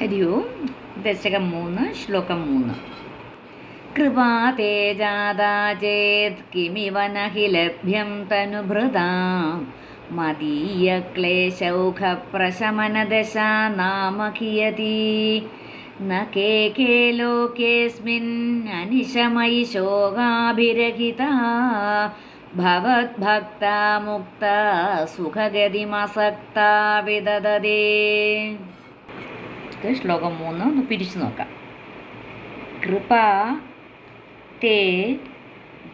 ഹരി ഓം. ദശകം മൂന്ന് ശ്ലോകം മൂന്ന്. കൃപാ ജാതാ ചേത് കിമിവ നഹി ലഭ്യം തനുഭൃതാം മദീയക്ലേശൗഖപ്രശമനദശാ നാമ കിയതി ന കേ കേ ലോകേസ്മിन् അനിശമയി ശോകാഭിരഹിതാ. ഭവദ്ഭക്താ മുക്ത സുഖഗതിമസക്ത വിദദതേ ഇത് ശ്ലോകം മൂന്ന് ഒന്ന് പിരിച്ചു നോക്കാം. കൃപ തേ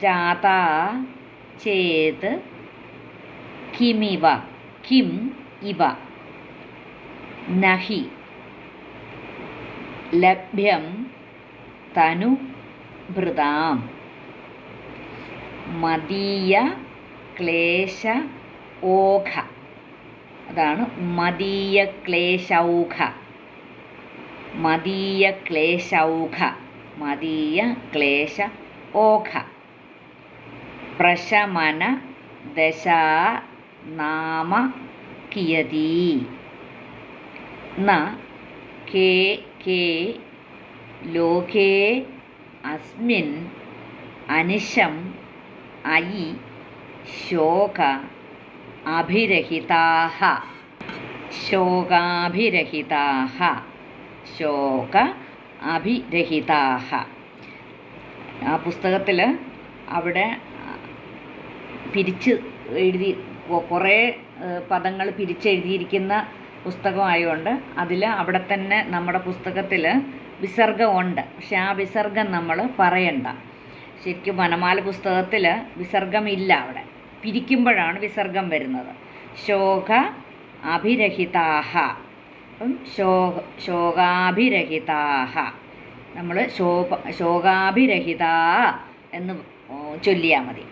ജാത ചേത് കിമിവ കിം ഇവ. നഹി ലഭ്യം തനു ഭൃതാം. മതീയ ക്ലേശ ഓഘ. അതാണ് മതീയ ക്ലേശൗഘ മദീയ ക്ലേശൗഘ. മദീയ ക്ലേശ ഓഘ. പ്രശമന ദശാ നാമ കിയതി. ന കേ കേ ലോകേ അസ്മിൻ അനിശം അയി ശോക അഭിരഹിതാഹ. ശോകാഭിരഹിതാഹ. ശോക അഭിരഹിതാഹ. ആ പുസ്തകത്തിൽ അവിടെ പിരിച്ച് എഴുതി കുറേ പദങ്ങൾ പിരിച്ചെഴുതിയിരിക്കുന്ന പുസ്തകമായതുകൊണ്ട് അതിൽ അവിടെ തന്നെ നമ്മുടെ പുസ്തകത്തിൽ വിസർഗമുണ്ട്. പക്ഷെ ആ വിസർഗം നമ്മൾ പറയണ്ട. ശരിക്കും വനമാല പുസ്തകത്തിൽ വിസർഗമില്ല അവിടെ. പിരിക്കുമ്പോഴാണ് വിസർഗം വരുന്നത്. ശോക അഭിരഹിതാഹ. അപ്പം ശോക ശോകാഭിരഹിതാഹ. നമ്മൾ ശോഭ ശോകാഭിരഹിത എന്ന് ചൊല്ലിയാൽ മതി.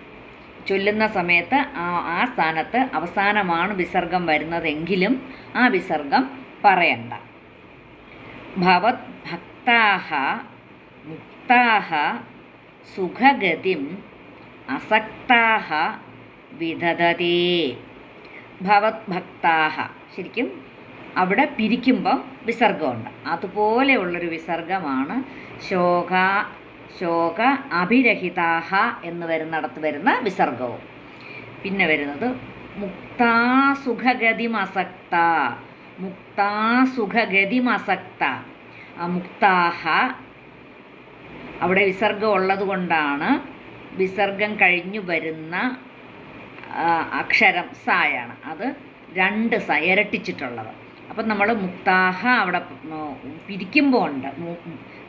ചൊല്ലുന്ന സമയത്ത് ആ ആ സ്ഥാനത്ത് അവസാനമാണ് വിസർഗം വരുന്നതെങ്കിലും ആ വിസർഗം പറയണ്ട. ഭവത് ഭക്താഹ മുക്താഹ സുഖഗതിം അസക്താഹ വിധതേ ഭവത് ഭക്താഹ. ശരിക്കും അവിടെ പിരിക്കുമ്പം വിസർഗമുണ്ട്. അതുപോലെയുള്ളൊരു വിസർഗമാണ് ശോക ശോക അഭിരഹിതാഹ എന്ന് വരുന്നിടത്ത് വരുന്ന വിസർഗവും. പിന്നെ വരുന്നത് മുക്താസുഖഗതിമസക്ത മുക്താസുഖഗതിമസക്ത മുക്താഹ. അവിടെ വിസർഗം ഉള്ളത് കൊണ്ടാണ് വിസർഗം കഴിഞ്ഞു വരുന്ന അക്ഷരം സായാണ്. അത് രണ്ട് സ ഇരട്ടിച്ചിട്ടുള്ളത്. അപ്പം നമ്മൾ മുക്താഹ അവിടെ പിരിക്കുമ്പോൾ ഉണ്ട്.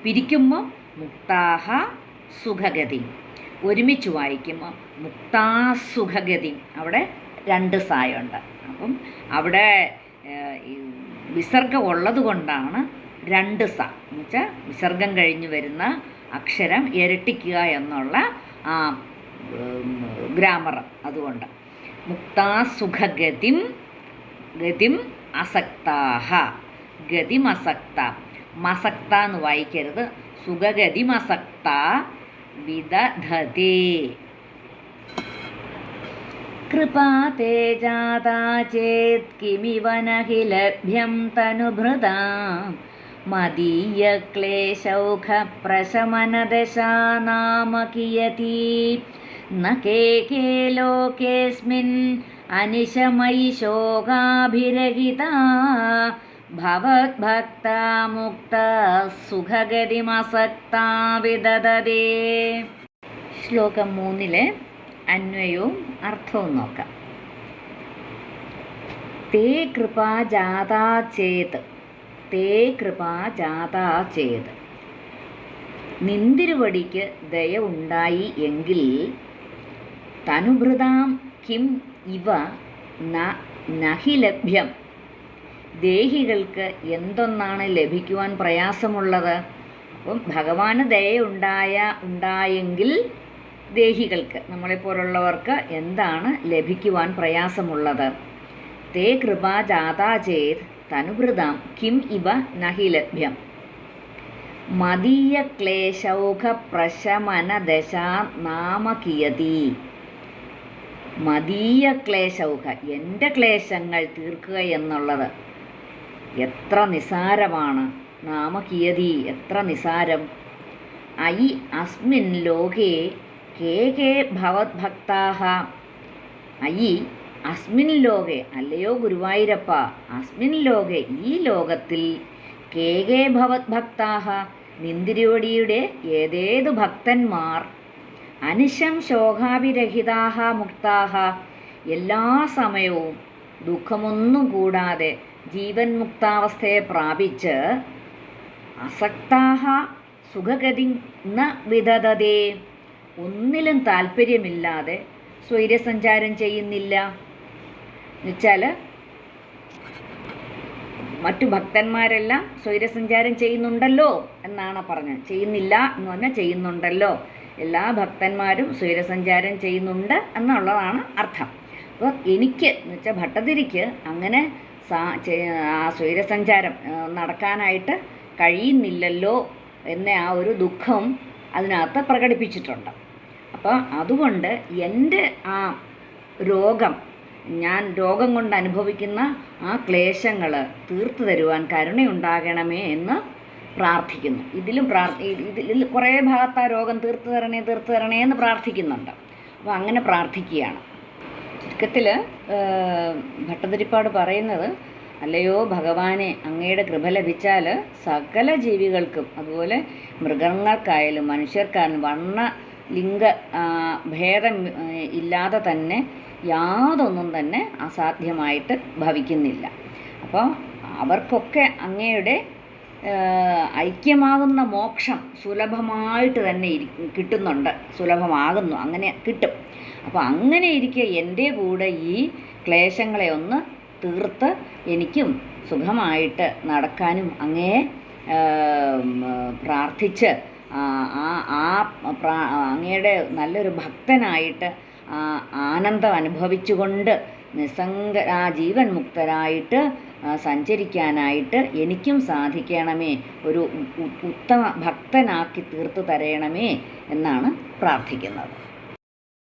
പിരിക്കുമ്പോൾ മുക്താഹ സുഖഗതി. ഒരുമിച്ച് വായിക്കുമ്പോൾ മുക്താസുഖഗതി. അവിടെ രണ്ട് സായുണ്ട്. അപ്പം അവിടെ വിസർഗം ഉള്ളത് കൊണ്ടാണ് രണ്ട് സ. എന്ന് വെച്ചാൽ വിസർഗം കഴിഞ്ഞ് വരുന്ന അക്ഷരം ഇരട്ടിക്കുക എന്നുള്ള ആ ഗ്രാമർ അതുകൊണ്ട്. മുക്താസുഖഗതിം ഗതിം അസക്താഹ ഗതിമസക്ത. മസക്ത എന്ന് വായിക്കരുത്. സുഖഗതിമസക്ത വിദധതേ. കൃപാ തേ ജാതാ ചേത് കിമിവ हि ലഭ്യം തനുഭൃതാ. മദീയക്ലേശൗഖപ്രശമനദശാ നാമ കിയതി. ന കേ के ലോകേസ്മിन् അനിശമയി ശോകാഭിരഹിത ഭവദ്ഭക്ത മുക്ത സുഖഗതിമസക്താ വിദതേ ശ്ലോകം മൂന്നിലെ അന്വയവും അർത്ഥവും നോക്കാം. തേ കൃപാ ജാതാ ചേത് തേ കൃപാ ജാതാ ചേത്. നിന്തിരുവടിക്ക് ദയ ഉണ്ടായി എങ്കിൽ തനുഭൃതാം കിം ഇവ നഹി ലഭ്യം ദേഹികൾക്ക് എന്തൊന്നാണ് ലഭിക്കുവാൻ പ്രയാസമുള്ളത്? അപ്പം ഭഗവാന് ദയുണ്ടായ ഉണ്ടായെങ്കിൽ ദേഹികൾക്ക് നമ്മളെപ്പോലുള്ളവർക്ക് എന്താണ് ലഭിക്കുവാൻ പ്രയാസമുള്ളത്? തേ കൃപാ ജാതാ ചേത് തനുഭൃതാം കിം ഇവ നഹി ലഭ്യം മദീയ ക്ലേശൗഖ പ്രശമന ദശാ നാമ കിയതി. മദീയ ക്ലേശൗഹ എന്റെ ക്ലേശങ്ങൾ തീർക്കുക എന്നുള്ളത് എത്ര നിസാരമാണ്. നാമകീയതി എത്ര നിസാരം. ഐ അസ്മിൻ ലോകേ കേ കേ ഭവത്ഭക്താഹ. ഐ അസ്മിൻ ലോകെ അല്ലയോ ഗുരുവായൂരപ്പ. അസ്മിൻ ലോകെ ഈ ലോകത്തിൽ കേ കേ ഭവത്ഭക്താഹ. നിന്തിരിയോടിയുടെ ഏതേതു ഭക്തന്മാർ അനിശം ശോകാഭിരഹിതാഹ മുക്താഹ. എല്ലാ സമയവും ദുഃഖമൊന്നും കൂടാതെ ജീവൻ മുക്താവസ്ഥയെ പ്രാപിച്ച് അസക്താഹ സുഖഗതി ന വിദതതേ. ഒന്നിലും താല്പര്യമില്ലാതെ സ്വൈര്യസഞ്ചാരം ചെയ്യുന്നില്ല. എന്നുവെച്ചാൽ മറ്റു ഭക്തന്മാരെല്ലാം സ്വൈര്യസഞ്ചാരം ചെയ്യുന്നുണ്ടല്ലോ എന്നാണ് പറഞ്ഞത്. ചെയ്യുന്നില്ല എന്ന് പറഞ്ഞാൽ ചെയ്യുന്നുണ്ടല്ലോ. എല്ലാ ഭക്തന്മാരും സൂര്യസഞ്ചാരം ചെയ്യുന്നുണ്ട് എന്നുള്ളതാണ് അർത്ഥം. അപ്പോൾ എനിക്ക് എന്ന് വെച്ചാൽ ഭട്ടതിരിക്ക് അങ്ങനെ സാ ആ സൂര്യസഞ്ചാരം നടക്കാനായിട്ട് കഴിയുന്നില്ലല്ലോ എന്ന ആ ഒരു ദുഃഖം അതിനകത്ത് പ്രകടിപ്പിച്ചിട്ടുണ്ട്. അപ്പോൾ അതുകൊണ്ട് എന്റെ ആ രോഗം ഞാൻ രോഗം കൊണ്ട് അനുഭവിക്കുന്ന ആ ക്ലേശങ്ങൾ തീർത്തു തരുവാൻ കരുണയുണ്ടാകണമേ എന്ന് പ്രാർത്ഥിക്കുന്നു. ഇതിലും പ്രാർത്ഥി ഇതിൽ കുറേ ഭാഗത്ത് ആ രോഗം തീർത്തു തരണേ തീർത്തു തരണേ എന്ന് പ്രാർത്ഥിക്കുന്നുണ്ട്. അപ്പോൾ അങ്ങനെ പ്രാർത്ഥിക്കുകയാണ്. ചുരുക്കത്തിൽ ഭട്ടതിരിപ്പാട് പറയുന്നത് അല്ലയോ ഭഗവാനെ അങ്ങയുടെ കൃപ ലഭിച്ചാൽ സകല ജീവികൾക്കും അതുപോലെ മൃഗങ്ങൾക്കായാലും മനുഷ്യർക്കായാലും വണ്ണ ലിംഗ ഭേദം ഇല്ലാതെ തന്നെ യാതൊന്നും തന്നെ അസാധ്യമായിട്ട് ഭവിക്കുന്നില്ല. അപ്പോൾ അവർക്കൊക്കെ അങ്ങയുടെ ഐക്യമാകുന്ന മോക്ഷം സുലഭമായിട്ട് തന്നെ ഇരി കിട്ടുന്നുണ്ട്. സുലഭമാകുന്നു. അങ്ങനെ കിട്ടും. അപ്പോൾ അങ്ങനെ ഇരിക്കെ എന്റെ കൂടെ ഈ ക്ലേശങ്ങളെ ഒന്ന് തീർത്ത് എനിക്കും സുഖമായിട്ട് നടക്കാനും അങ്ങേ പ്രാർത്ഥിച്ച് ആ ആ പ്രാ- അങ്ങയുടെ നല്ലൊരു ഭക്തനായിട്ട് ആനന്ദം അനുഭവിച്ചുകൊണ്ട് നിസ്സംഗ ആ ജീവൻ മുക്തരായിട്ട് സഞ്ചരിക്കാനായിട്ട് എനിക്കും സാധിക്കണമേ. ഒരു ഉത്തമ ഭക്തനാക്കി തീർത്തു തരയണമേ എന്നാണ് പ്രാർത്ഥിക്കുന്നത്.